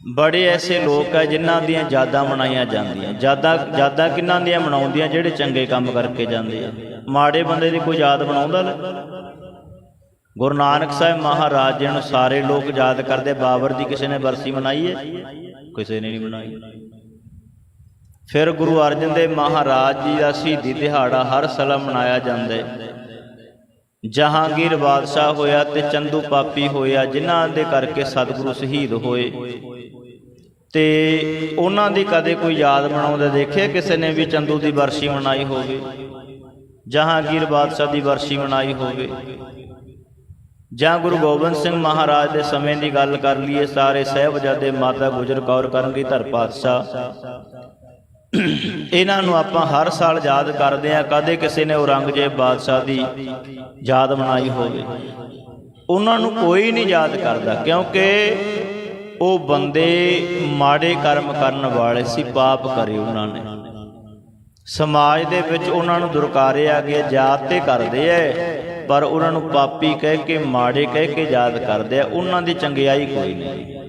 ਬੜੇ ਐਸੇ ਲੋਕ ਆ ਜਿਨ੍ਹਾਂ ਦੀਆਂ ਯਾਦਾਂ ਮਨਾਈਆਂ ਜਾਂਦੀਆਂ। ਯਾਦਾਂ ਯਾਦਾਂ ਕਿੰਨਾਂ ਦੀਆਂ ਮਨਾਉਂਦੀਆਂ? ਜਿਹੜੇ ਚੰਗੇ ਕੰਮ ਕਰਕੇ ਜਾਂਦੇ ਆ। ਮਾੜੇ ਬੰਦੇ ਦੀ ਕੋਈ ਯਾਦ ਬਣਾਉਂਦਾ ਲੈ? ਗੁਰੂ ਨਾਨਕ ਸਾਹਿਬ ਮਹਾਰਾਜ ਜੀ ਨੂੰ ਸਾਰੇ ਲੋਕ ਯਾਦ ਕਰਦੇ, ਬਾਬਰ ਦੀ ਕਿਸੇ ਨੇ ਬਰਸੀ ਮਨਾਈ ਹੈ ਕਿਸੇ ਨੇ ਨਹੀਂ ਮਨਾਈ। ਫਿਰ ਗੁਰੂ ਅਰਜਨ ਦੇਵ ਮਹਾਰਾਜ ਜੀ ਦਾ ਸ਼ਹੀਦੀ ਦਿਹਾੜਾ ਹਰ ਸਾਲ ਮਨਾਇਆ ਜਾਂਦਾ ਹੈ ਜਹਾਂਗੀਰ ਬਾਦਸ਼ਾਹ ਹੋਇਆ ਤੇ ਚੰਦੂ ਪਾਪੀ ਹੋਇਆ, ਜਿਨ੍ਹਾਂ ਦੇ ਕਰਕੇ ਸਤਿਗੁਰੂ ਸ਼ਹੀਦ ਹੋਏ। ਤੇ ਉਹਨਾਂ ਦੀ ਕਦੇ ਕੋਈ ਯਾਦ ਬਣਾਉਂਦੇ ਦੇਖਿਆ ਕਿਸੇ ਨੇ ਵੀ ਚੰਦੂ ਦੀ ਵਰਸ਼ੀ ਮਨਾਈ ਹੋਵੇ? ਜਹਾਂਗੀਰ ਬਾਦਸ਼ਾਹ ਦੀ ਵਰਸ਼ੀ ਮਨਾਈ ਹੋਵੇ? ਜਾਂ ਗੁਰੂ ਗੋਬਿੰਦ ਸਿੰਘ ਮਹਾਰਾਜ ਦੇ ਸਮੇਂ ਦੀ ਗੱਲ ਕਰ ਲਈਏ, ਸਾਰੇ ਸਹਿਬਜ਼ਾਦੇ ਮਾਤਾ ਗੁਜਰ ਕੌਰ ਕਰਨਗੀ ਧਰ ਪਾਤਸ਼ਾਹ। ਇਹਨਾਂ ਨੂੰ ਆਪਾਂ ਹਰ ਸਾਲ ਯਾਦ ਕਰਦੇ ਆ ਕਦੇ ਕਿਸੇ ਨੇ ਔਰੰਗਜ਼ੇਬ ਬਾਦਸ਼ਾਹ ਦੀ ਯਾਦ ਬਣਾਈ ਹੋਵੇ। ਉਹਨਾਂ ਨੂੰ ਕੋਈ ਨਹੀਂ ਯਾਦ ਕਰਦਾ, ਕਿਉਂਕਿ ਉਹ ਬੰਦੇ ਮਾੜੇ ਕਰਮ ਕਰਨ ਵਾਲੇ ਸੀ, ਪਾਪ ਕਰੇ ਉਹਨਾਂ ਨੇ। ਸਮਾਜ ਦੇ ਵਿੱਚ ਉਹਨਾਂ ਨੂੰ ਦੁਰਕਾਰਿਆ ਗਿਆ ਯਾਦ ਤੇ ਕਰਦੇ ਐ, ਪਰ ਉਹਨਾਂ ਨੂੰ ਪਾਪੀ ਕਹਿ ਕੇ, ਮਾੜੇ ਕਹਿ ਕੇ ਯਾਦ ਕਰਦੇ ਆ ਉਹਨਾਂ ਦੀ ਚੰਗਿਆਈ ਕੋਈ ਨਹੀਂ।